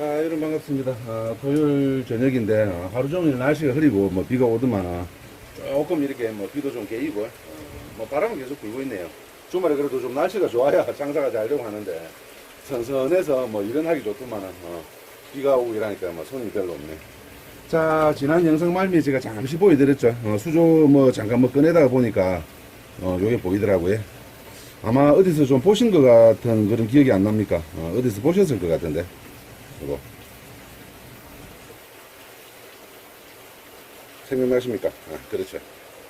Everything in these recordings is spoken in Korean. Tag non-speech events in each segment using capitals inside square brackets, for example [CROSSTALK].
자, 여러분 반갑습니다. 아, 토요일 저녁인데 어, 하루 종일 날씨가 흐리고 뭐 비가 오더만 어, 조금 이렇게 뭐 비도 좀 개이고 어, 뭐 바람은 계속 불고 있네요. 주말에 그래도 좀 날씨가 좋아야 장사가 잘 되고 하는데 선선해서 뭐 일어나기 좋더만 어, 비가 오고 이러니까 뭐 손이 별로 없네. 자, 지난 영상 말미에 제가 잠시 보여드렸죠. 어, 수조 뭐 잠깐 뭐 꺼내다가 보니까 어, 요게 보이더라고요. 아마 어디서 좀 보신 것 같은 그런 기억이 안 납니까? 어, 어디서 보셨을 것 같은데. 이거. 생각나십니까? 아, 그렇죠.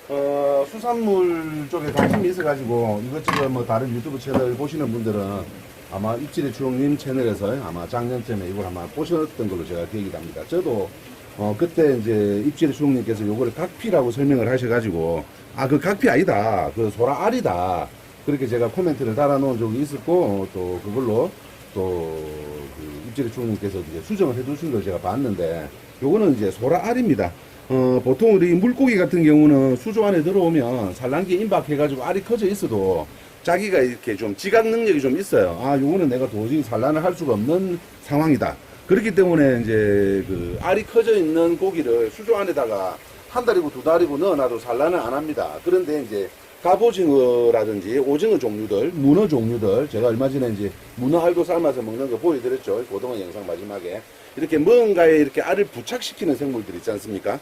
어, 수산물 쪽에 관심이 있어가지고 이것저것 뭐 다른 유튜브 채널 보시는 분들은 아마 입질의 주홍님 채널에서 아마 작년쯤에 이걸 아마 보셨던 걸로 제가 기억이 납니다. 저도 어, 그때 이제 입질의 주홍님께서 요거를 각피라고 설명을 하셔가지고 아, 그 각피 아니다. 그 소라 알이다. 그렇게 제가 코멘트를 달아놓은 적이 있었고 어, 또 그걸로 또그 입질의 주홍님께서 이제 수정을 해두신 걸 제가 봤는데 요거는 이제 소라 알입니다. 어, 보통 우리 물고기 같은 경우는 수조 안에 들어오면 산란기에 임박해가지고 알이 커져 있어도 자기가 이렇게 좀 지각 능력이 좀 있어요. 아, 요거는 내가 도저히 산란을 할 수가 없는 상황이다. 그렇기 때문에 이제 그 알이 커져 있는 고기를 수조 안에다가 한 달이고 두 달이고 넣어놔도 산란을 안 합니다. 그런데 이제 갑오징어라든지 오징어 종류들, 문어 종류들, 제가 얼마 전에 이제 문어 알도 삶아서 먹는 거 보여드렸죠. 고등어 영상 마지막에. 이렇게 뭔가에 이렇게 알을 부착시키는 생물들 있지 않습니까?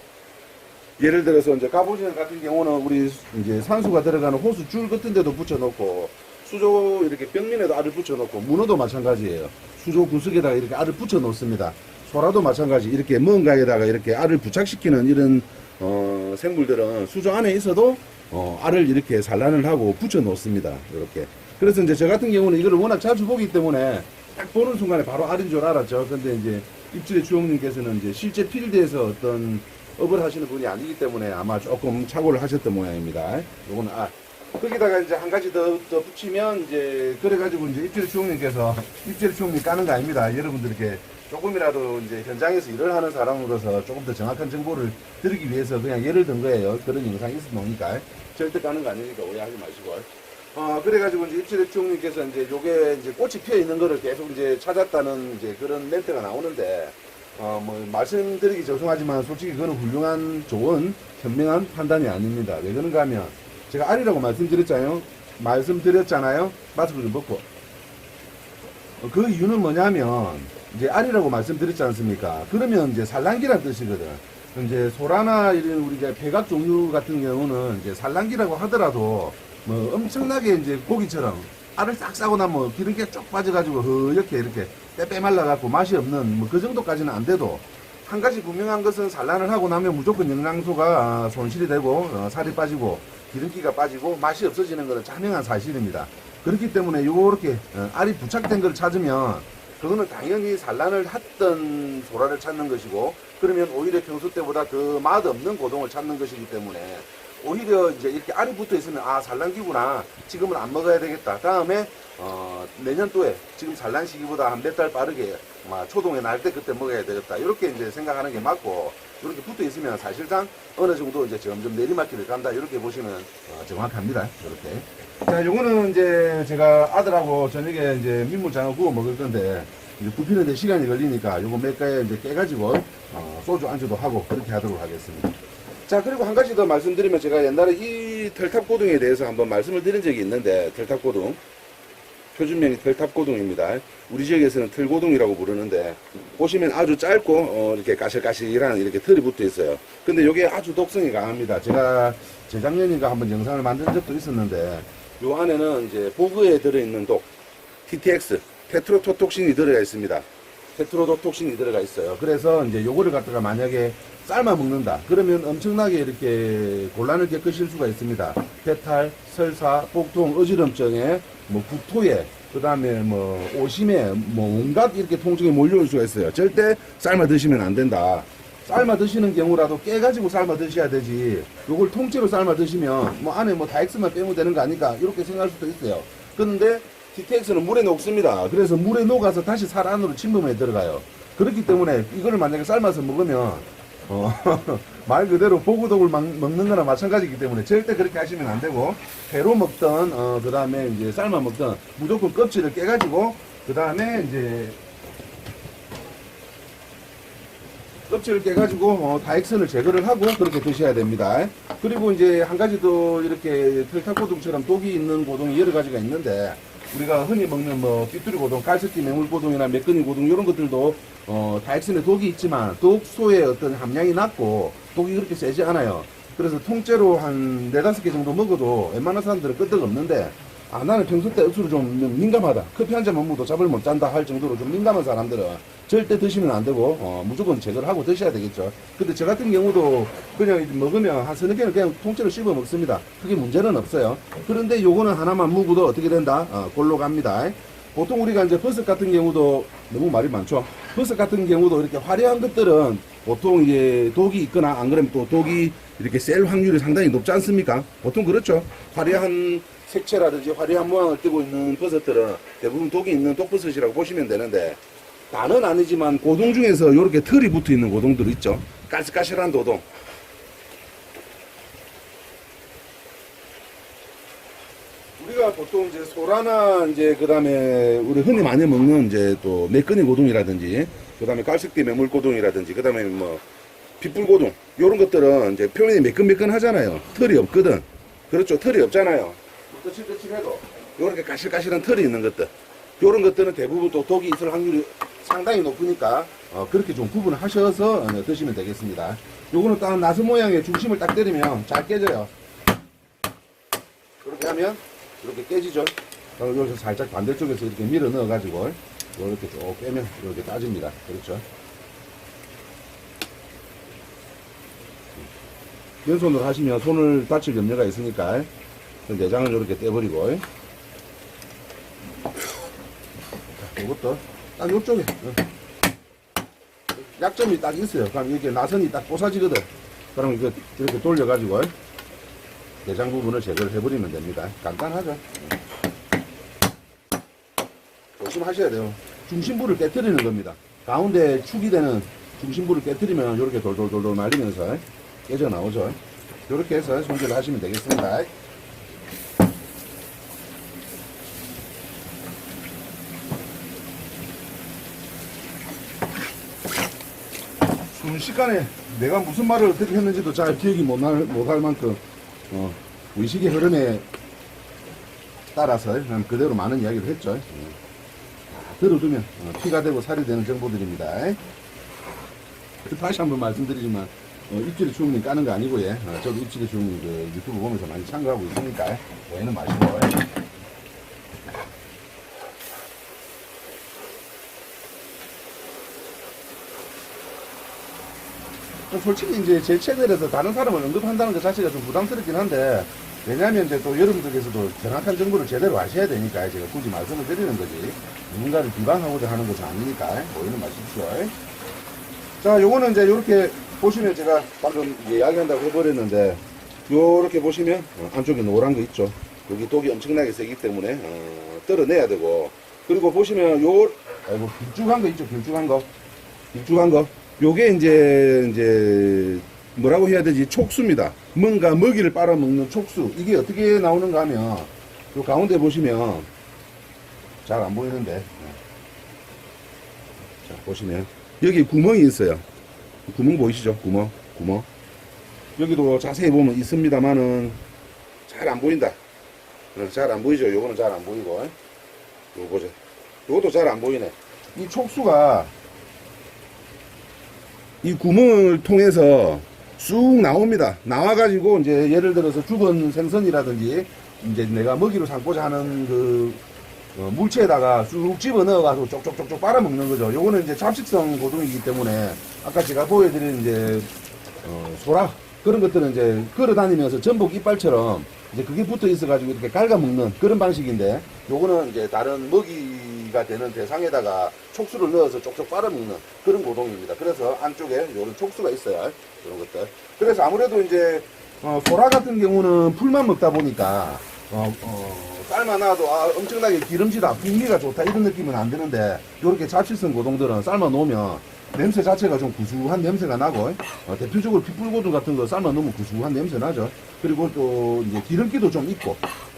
예를 들어서 이제 갑오징어 같은 경우는 우리 이제 산수가 들어가는 호수 줄 같은 데도 붙여놓고 수조 이렇게 벽면에도 알을 붙여놓고 문어도 마찬가지예요. 수조 구석에다가 이렇게 알을 붙여놓습니다. 소라도 마찬가지 이렇게 뭔가에다가 이렇게 알을 부착시키는 이런 어, 생물들은 수조 안에 있어도 어, 알을 이렇게 산란을 하고 붙여 놓습니다. 이렇게. 그래서 이제 저 같은 경우는 이걸 워낙 자주 보기 때문에 딱 보는 순간에 바로 알인 줄 알았죠. 근데 이제 입질의 주홍님께서는 이제 실제 필드에서 어떤 업을 하시는 분이 아니기 때문에 아마 조금 착오를 하셨던 모양입니다. 요거는 알. 거기다가 이제 한 가지 더, 더 붙이면 이제 그래가지고 이제 입질의 주홍님께서 입질의 주홍님 까는 거 아닙니다. 여러분들께 조금이라도 이제 현장에서 일을 하는 사람으로서 조금 더 정확한 정보를 드리기 위해서 그냥 예를 든 거예요. 그런 영상이 있으니까 절대 까는 거 아니니까 오해하지 마시고. 어, 그래가지고 이제 입질의 주홍님께서 이제 요게 이제 꽃이 피어 있는 거를 계속 이제 찾았다는 이제 그런 멘트가 나오는데 어, 뭐, 말씀드리기 죄송하지만 솔직히 그거는 훌륭한, 좋은, 현명한 판단이 아닙니다. 왜 그런가 하면, 제가 알이라고 말씀드렸잖아요. 말씀드렸잖아요. 마스크 좀 벗고. 어, 그 이유는 뭐냐면, 이제 알이라고 말씀드렸지 않습니까? 그러면 이제 산란기란 뜻이거든. 이제 소라나 이런 우리 이제 백악 종류 같은 경우는 이제 산란기라고 하더라도 뭐 엄청나게 이제 고기처럼 알을 싹 싸고 나면 기름기가 쭉 빠져가지고 허옇게 이렇게 빼빼 말라갖고 맛이 없는 뭐 그 정도까지는 안 돼도 한 가지 분명한 것은 산란을 하고 나면 무조건 영양소가 손실이 되고 어, 살이 빠지고 기름기가 빠지고 맛이 없어지는 것은 자명한 사실입니다. 그렇기 때문에 요렇게 어, 알이 부착된 걸 찾으면 그거는 당연히 산란을 했던 소라를 찾는 것이고 그러면 오히려 평소 때보다 그 맛없는 고동을 찾는 것이기 때문에 오히려 이제 이렇게 알이 붙어 있으면 아 산란기구나. 지금은 안 먹어야 되겠다. 다음에 어 내년도에 지금 산란 시기보다 한 몇 달 빠르게 막 초동에 날 때 그때 먹어야 되겠다. 이렇게 이제 생각하는 게 맞고 이렇게 붙어 있으면 사실상 어느 정도 이제 점점 내리막길을 간다. 이렇게 보시면 어, 정확합니다. 이렇게 자 요거는 이제 제가 아들하고 저녁에 이제 민물장어 구워 먹을 건데 이제 굽히는데 시간이 걸리니까 요거 몇 가에 이제 깨가지고 어, 소주 안주도 하고 그렇게 하도록 하겠습니다. 자 그리고 한 가지 더 말씀드리면 제가 옛날에 이 털탑고등에 대해서 한번 말씀을 드린 적이 있는데 털탑고등 표준명이 털탑고등입니다. 우리 지역에서는 털고등이라고 부르는데 보시면 아주 짧고 어, 이렇게 까실까실한 이렇게 털이 붙어 있어요. 근데 이게 아주 독성이 강합니다. 제가 재작년인가 한번 영상을 만든 적도 있었는데 요 안에는 이제 보그에 들어있는 독 TTX 테트로토톡신이 들어가 있습니다. 테트로도톡신이 들어가 있어요. 그래서 이제 요거를 갖다가 만약에 삶아 먹는다. 그러면 엄청나게 이렇게 곤란을 겪으실 수가 있습니다. 배탈, 설사, 복통, 어지럼증에 뭐 구토에 그 다음에 뭐 오심에 뭐 온갖 이렇게 통증이 몰려올 수가 있어요. 절대 삶아 드시면 안 된다. 삶아 드시는 경우라도 깨 가지고 삶아 드셔야 되지. 요걸 통째로 삶아 드시면 뭐 안에 뭐 다엑스만 빼면 되는 거 아닌가 이렇게 생각할 수도 있어요. 그런데 DTX는 물에 녹습니다. 그래서 물에 녹아서 다시 살 안으로 침범해 들어가요. 그렇기 때문에 이거를 만약에 삶아서 먹으면 어, [LAUGHS] 말 그대로 보구독을 막- 먹는 거나 마찬가지이기 때문에 절대 그렇게 하시면 안 되고 회로 먹던 어, 그 다음에 이제 삶아 먹던 무조건 껍질을 깨가지고 그 다음에 이제 껍질을 깨가지고 어, 다액선을 제거를 하고 그렇게 드셔야 됩니다. 그리고 이제 한 가지 더 이렇게 털탁고동처럼 독이 있는 고동이 여러 가지가 있는데 우리가 흔히 먹는 뭐 삐뚤이 고동, 깔새끼 매물 고동이나 매끈이 고동 이런 것들도 어, 다액선에 독이 있지만 독소의 어떤 함량이 낮고 독이 그렇게 세지 않아요. 그래서 통째로 한 네다섯 개 정도 먹어도 웬만한 사람들은 끄떡 없는데 아 나는 평소 때 억수로 좀 민감하다. 커피 한잔못 먹어도 잠을 못 잔다 할 정도로 좀 민감한 사람들은 절대 드시면 안 되고 어, 무조건 제거를 하고 드셔야 되겠죠. 근데 저 같은 경우도 그냥 먹으면 한 서너 개는 그냥 통째로 씹어 먹습니다. 크게 문제는 없어요. 그런데 요거는 하나만 묵어도 어떻게 된다? 어, 골로 갑니다. 보통 우리가 이제 버섯 같은 경우도 너무 말이 많죠. 버섯 같은 경우도 이렇게 화려한 것들은 보통 이제 독이 있거나 안 그러면 또 독이 이렇게 셀 확률이 상당히 높지 않습니까? 보통 그렇죠. 화려한 색채라든지 화려한 모양을 띠고 있는 버섯들은 대부분 독이 있는 독버섯이라고 보시면 되는데 다는 아니지만 고동 중에서 이렇게 털이 붙어 있는 고동들 있죠. 까실까실한 도동. 우리가 보통 이제 소라나 이제 그다음에 우리 흔히 많이 먹는 이제 또 매끈이 고동이라든지 그 다음에 깔색띠 매물 고동이라든지 그 다음에 뭐 빗불 고동 요런 것들은 이제 표면이 매끈매끈 하잖아요. 털이 없거든. 그렇죠. 털이 없잖아요. 거칠거칠해도 요렇게 까실까실한 털이 있는 것들 요런 것들은 대부분 또 독이 있을 확률이 상당히 높으니까 어, 그렇게 좀 구분을 하셔서 어, 드시면 되겠습니다. 요거는 딱 나스 모양의 중심을 딱 때리면 잘 깨져요. 그렇게 하면 이렇게 깨지죠. 그럼 여기서 살짝 반대쪽에서 이렇게 밀어 넣어가지고 이렇게 쭉 빼면 이렇게 따집니다. 그렇죠. 왼손으로 하시면 손을 다칠 염려가 있으니까 그 내장을 이렇게 떼버리고 자, 이것도 딱 이쪽에 어. 약점이 딱 있어요. 그럼 이렇게 나선이 딱 부사지거든. 그럼 이거 이렇게 돌려가지고 내장 부분을 제거를 해버리면 됩니다. 간단하죠. 조심하셔야 돼요. 중심부를 깨뜨리는 겁니다. 가운데 축이 되는 중심부를 깨뜨리면 이렇게 돌돌돌돌 말리면서 깨져 나오죠. 이렇게 해서 손질을 하시면 되겠습니다. 순식간에 내가 무슨 말을 어떻게 했는지도 잘 기억이 못 날, 못할 만큼 어, 의식의 흐름에 따라서 그냥 그대로 많은 이야기를 했죠. 다 들어두면 어, 피가 되고 살이 되는 정보들입니다. 다시 한번 말씀드리지만 어, 입질의 주먹님 까는 거 아니고 예. 어, 저도 입질의 주먹님 그 유튜브 보면서 많이 참고하고 있으니까 오해는 마시고 솔직히 이제 제 채널에서 다른 사람을 언급한다는 것 자체가 좀 부담스럽긴 한데 왜냐하면 이제 또 여러분들께서도 정확한 정보를 제대로 아셔야 되니까 제가 굳이 말씀을 드리는 거지 누군가를 비방하고자 하는 것은 아니니까 오해는 마십시오. 자, 요거는 이제 요렇게 보시면 제가 방금 이야기한다고 해버렸는데, 요렇게 보시면 어, 안쪽에 노란 거 있죠. 여기 독이 엄청나게 세기 때문에 어, 떨어내야 되고, 그리고 보시면 요, 아이고 길쭉한 거 있죠, 길쭉한 거, 길쭉한 거. 요게 이제 이제 뭐라고 해야 되지? 촉수입니다. 뭔가 먹이를 빨아먹는 촉수. 이게 어떻게 나오는가 하면 요 가운데 보시면 잘 안 보이는데. 네. 자 보시면 여기 구멍이 있어요. 구멍 보이시죠? 구멍, 구멍. 여기도 자세히 보면 있습니다만은 잘 안 보인다. 어, 잘안 보이죠? 요거는 잘 안 보이고. 요거 보죠. 요것도 잘 안 보이네. 이 촉수가 이 구멍을 통해서 쑥 나옵니다. 나와 가지고 이제 예를 들어서 죽은 생선이라든지 이제 내가 먹이로 삼고자 하는 그 어, 물체에다가 쑥 집어 넣어가지고 쪽쪽쪽쪽 빨아먹는 거죠. 요거는 이제 잡식성 고등이기 때문에 아까 제가 보여드린 이제 어, 소라 그런 것들은 이제 걸어 다니면서 전복 이빨처럼 이제 그게 붙어 있어가지고 이렇게 갉아먹는 그런 방식인데 요거는 이제 다른 먹이가 되는 대상에다가 촉수를 넣어서 쪽쪽 빨아먹는 그런 고동입니다. 그래서 안쪽에 요런 촉수가 있어요. 이런 것들. 그래서 아무래도 이제 어, 소라 같은 경우는 풀만 먹다 보니까 어, 어, 삶아 놔도 아, 엄청나게 기름지다, 풍미가 좋다 이런 느낌은 안 드는데 이렇게 잡식성 고동들은 삶아 놓으면 냄새 자체가 좀 구수한 냄새가 나고 어, 대표적으로 핏불고등 같은 거 삶아 놓으면 구수한 냄새 나죠. 그리고 또 이제 기름기도 좀 있고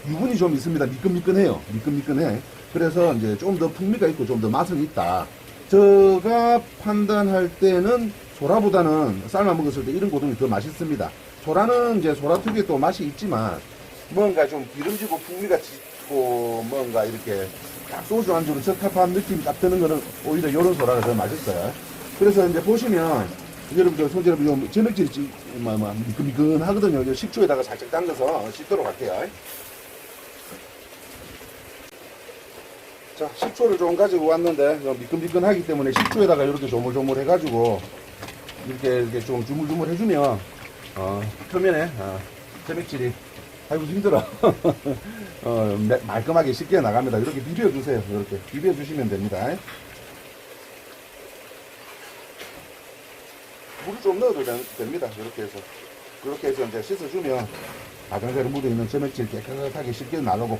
유분이 좀 있습니다. 미끈미끈해요. 미끈미끈해. 그래서 이제 좀 더 풍미가 있고 좀 더 맛은 있다. 제가 판단할 때는 소라보다는 삶아 먹었을 때 이런 고동이 더 맛있습니다. 소라는 이제 소라 특유의 또 맛이 있지만 뭔가 좀 기름지고 풍미가 짙고 뭔가 이렇게 딱 소주 안주로 적합한 느낌 딱 드는 거는 오히려 이런 소라가 더 맛있어요. 그래서 이제 보시면 여러분들 손질하면 요 저녁질이 찌- 뭐, 뭐, 미끈미끈하거든요. 요 식초에다가 살짝 담가서 씻도록 할게요. 자, 식초를 좀 가지고 왔는데 요 미끈미끈하기 때문에 식초에다가 이렇게 조물조물 해가지고 이렇게 이렇게 좀 주물주물 해주면 어, 표면에 어, 점액질이 아이고 힘들어 [LAUGHS] 어, 매- 말끔하게 쉽게 나갑니다. 이렇게 비벼주세요. 이렇게 비벼주시면 됩니다. 물을 좀 넣어도 되- 됩니다. 이렇게 해서 이렇게 해서 이제 씻어주면 가장자리 묻어 있는 점액질 깨끗하게 쉽게 나가고.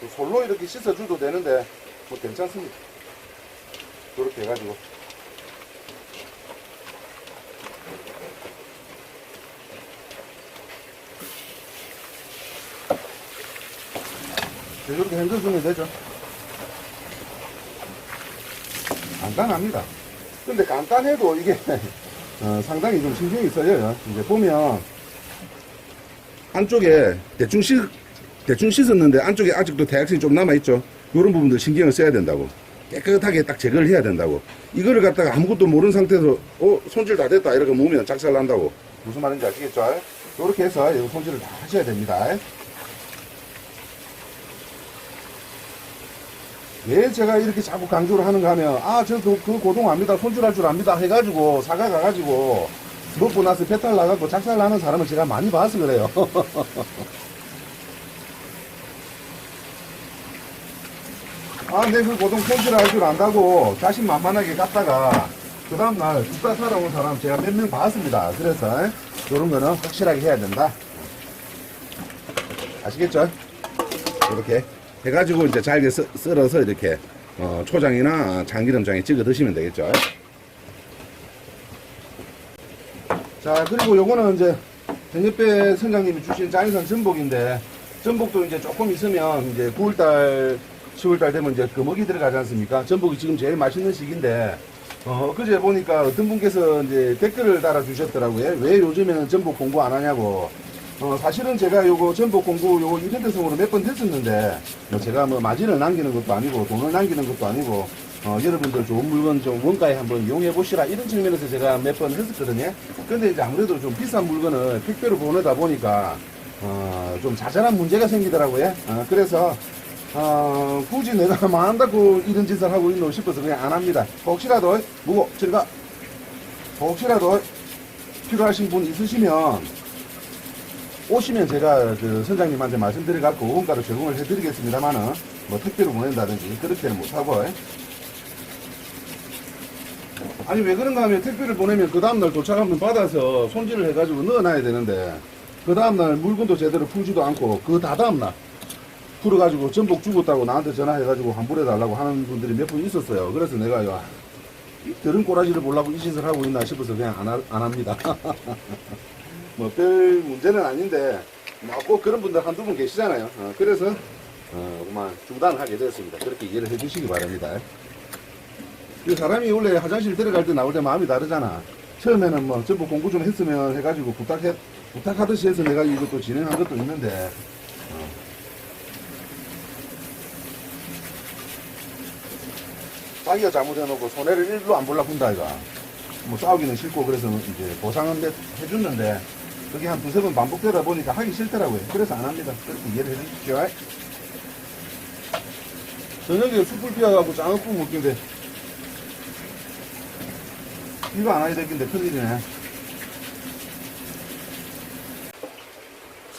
그 솔로 이렇게 씻어줘도 되는데 뭐 괜찮습니다. 그렇게 해가지고 이렇게 헹궈주면 되죠. 간단합니다. 근데 간단해도 이게 [LAUGHS] 어, 상당히 좀 신경이 써요. 이제 보면 안쪽에 대충 씻 대충 씻었는데 안쪽에 아직도 대학생이 좀 남아있죠. 이런 부분들 신경을 써야 된다고. 깨끗하게 딱 제거를 해야 된다고. 이거를 갖다가 아무것도 모르는 상태에서, 어, 손질 다 됐다. 이렇게 모으면 작살 난다고. 무슨 말인지 아시겠죠? 이렇게 해서 이 손질을 다 하셔야 됩니다. 왜 제가 이렇게 자꾸 강조를 하는가 하면, 아, 저 그, 그 고동 압니다. 손질할 줄 압니다. 해가지고, 사가 가가지고, 먹고 나서 배탈 나가고 작살 나는 사람을 제가 많이 봐서 그래요. [LAUGHS] 아, 내그 고동 손질을 할 줄 안다고 자신만만하게 갔다가 그 다음날 국가 살아온 사람 제가 몇 명 봤습니다. 그래서 이런 거는 확실하게 해야 된다. 아시겠죠? 이렇게 해가지고 이제 잘게 썰- 썰어서 이렇게 어, 초장이나 참기름장에 찍어 드시면 되겠죠. 자 그리고 요거는 이제 정엽배 선장님이 주신 장인선 전복인데 전복도 이제 조금 있으면 이제 9월달 10월달 되면 이제 금어기 들어가지 않습니까? 전복이 지금 제일 맛있는 시기인데 어 그제 보니까 어떤 분께서 이제 댓글을 달아주셨더라고요. 왜 요즘에는 전복 공부 안 하냐고. 어 사실은 제가 요거 전복 공부 요거 이벤트성으로 몇번 했었는데 뭐 제가 뭐 마진을 남기는 것도 아니고 돈을 남기는 것도 아니고 어, 여러분들 좋은 물건 좀 원가에 한번 이용해 보시라 이런 측면에서 제가 몇 번 했었거든요. 근데 이제 아무래도 좀 비싼 물건을 택배로 보내다 보니까 어, 좀 자잘한 문제가 생기더라고요. 어, 그래서 어, 굳이 내가 [LAUGHS] 뭐 한다고 이런 짓을 하고 있노 싶어서 그냥 안 합니다. 혹시라도 무고 제가 혹시라도 필요하신 분 있으시면 오시면 제가 그 선장님한테 말씀드려 갖고 원가로 제공을 해드리겠습니다만은 뭐 택배로 보낸다든지 그렇게는 못하고 아니 왜 그런가 하면 택배를 보내면 그 다음날 도착하면 받아서 손질을 해가지고 넣어놔야 되는데 그 다음날 물건도 제대로 풀지도 않고 그 다다음날 풀어가지고 전복 죽었다고 나한테 전화해가지고 환불해달라고 하는 분들이 몇 분 있었어요. 그래서 내가 야, 이 들은 꼬라지를 보려고 이 짓을 하고 있나 싶어서 그냥 안, 하- 안 합니다. [LAUGHS] 뭐 별 문제는 아닌데 뭐꼭 그런 분들 한두 분 계시잖아요. 어, 그래서 어, 그만 중단을 하게 되었습니다. 그렇게 이해를 해주시기 바랍니다. 이 사람이 원래 화장실 들어갈 때 나올 때 마음이 다르잖아. 처음에는 뭐 전부 공부 좀 했으면 해가지고 부탁해, 부탁하듯이 해서 내가 이것도 진행한 것도 있는데, 자기가 잘못해놓고 손해를 일로 안 보려고 한다, 이가. 뭐 싸우기는 싫고 그래서 이제 보상은 해- 해줬는데, 그게 한 두세 번 반복되다 보니까 하기 싫더라고요. 그래서 안 합니다. 그렇게 이해를 해주십시오. 저녁에 숯불 피워갖고 장어국 먹긴데, 이거 안 하게 됐긴데 큰일이네.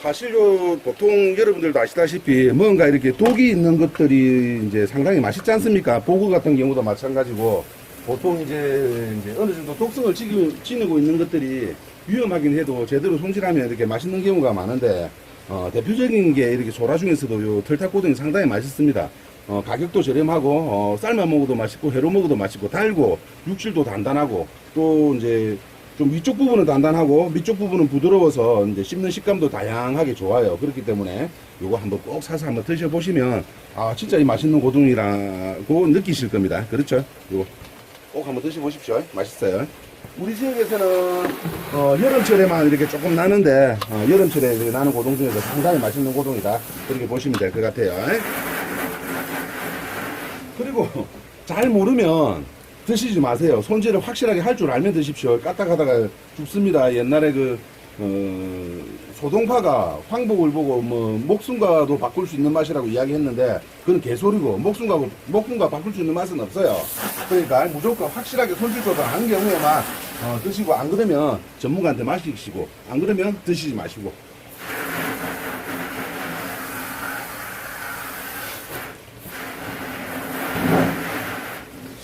사실 요 보통 여러분들도 아시다시피 뭔가 이렇게 독이 있는 것들이 이제 상당히 맛있지 않습니까? 보고 같은 경우도 마찬가지고 보통 이제, 이제 어느 정도 독성을 지니, 지니고 있는 것들이 위험하긴 해도 제대로 손질하면 이렇게 맛있는 경우가 많은데 어, 대표적인 게 이렇게 소라 중에서도 요 털탁고등이 상당히 맛있습니다. 어, 가격도 저렴하고 어, 삶아 먹어도 맛있고 회로 먹어도 맛있고 달고 육질도 단단하고 또 이제 좀 위쪽 부분은 단단하고 밑쪽 부분은 부드러워서 이제 씹는 식감도 다양하게 좋아요. 그렇기 때문에 요거 한번 꼭 사서 한번 드셔보시면 아 진짜 이 맛있는 고등이라고 느끼실 겁니다. 그렇죠? 요거 꼭 한번 드셔보십시오. 맛있어요. 우리 지역에서는 어, 여름철에만 이렇게 조금 나는데 어, 여름철에 나는 고동 중에서 상당히 맛있는 고동이다. 그렇게 보시면 될 것 같아요. 그리고 잘 모르면 드시지 마세요. 손질을 확실하게 할 줄 알면 드십시오. 까딱하다가 죽습니다. 옛날에 그 어, 소동파가 황복을 보고 뭐 목숨과도 바꿀 수 있는 맛이라고 이야기했는데 그건 개소리고 목숨과 목숨과 바꿀 수 있는 맛은 없어요. 그러니까 무조건 확실하게 손질법을 하는 경우에만 어, 드시고 안 그러면 전문가한테 마시시고 안 그러면 드시지 마시고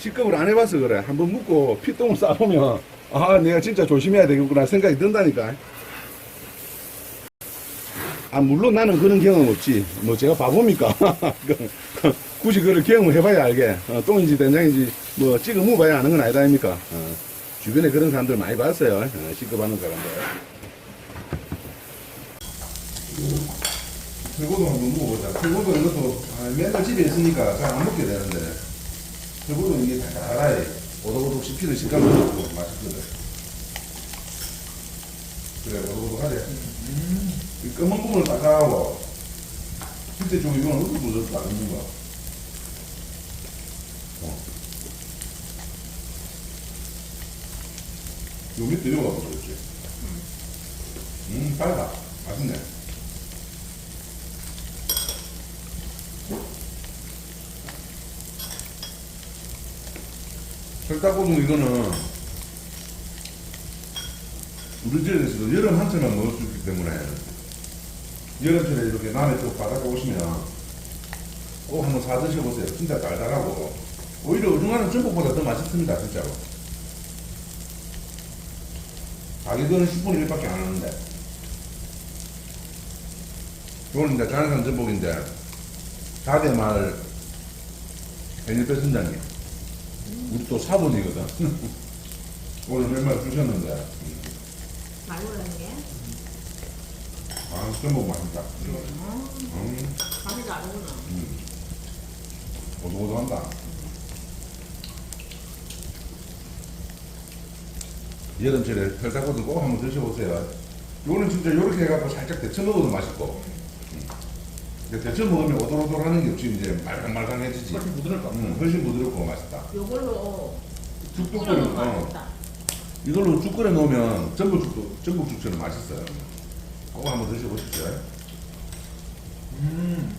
식급을 안 해봐서 그래. 한번 묵고 피똥을 싸보면 아 내가 진짜 조심해야 되겠구나 생각이 든다니까. 아 물론 나는 그런 경험 없지. 뭐 제가 바보입니까? 그, 굳이 그걸 경험을 해봐야 알게. 어, 똥인지 된장인지 뭐 찍어 먹어봐야 아는 건 아니다 아닙니까? 어, 주변에 그런 사람들 많이 봤어요. 어, 식급하는 사람들. 회고도 한번 먹어보자. 회고도 이것도 아, 맨날 집에 있으니까 잘 안 먹게 되는데 회고도 이게 달달하게 오독오독 씹히는 식감도 좋고 맛있거든. 그래 오독오독하지. 이 검은 부분을 딱딱하고 실제 좀 이거는 어떻게 묻었다 있는 거야. 어. 요 밑에 이거 봐봐 그렇지. 음 빨다. 맛있네. 설탕고등 이거는 우리 집에서도 여름 한철만 먹을 수 있기 때문에 여름철에 이렇게 남해 쪽 바닷가 오시면 꼭 한번 사 드셔보세요. 진짜 달달하고 오히려 우중하는 전복보다 더 맛있습니다. 진짜로. 가격은 10분의 1밖에 안 하는데 이거는 이제 자연산 전복인데 다대마을 애니페 선장님 우리 또 사돈이거든. [LAUGHS] 오늘 몇말 주셨는데 말고 그러는 게 아 전복 맛있다. 음, 감이 다르구나. 오도오도한다. 여름철에 털닭고도 꼭 한번 드셔보세요. 요거는 진짜 요렇게 해갖고 살짝 데쳐 먹어도 맛있고. 데쳐 먹으면 오돌오돌하는 게 없이 이제 말캉말캉해지지. 훨씬 같아. 음, 훨씬 부드럽고 맛있다. 요걸로 죽도 끓여, 끓여놓으면 어. 맛있다. 이걸로 죽 끓여 놓으면 전복죽도, 전복죽처럼 맛있어요. 꼭 한번 드셔보십시오. 음.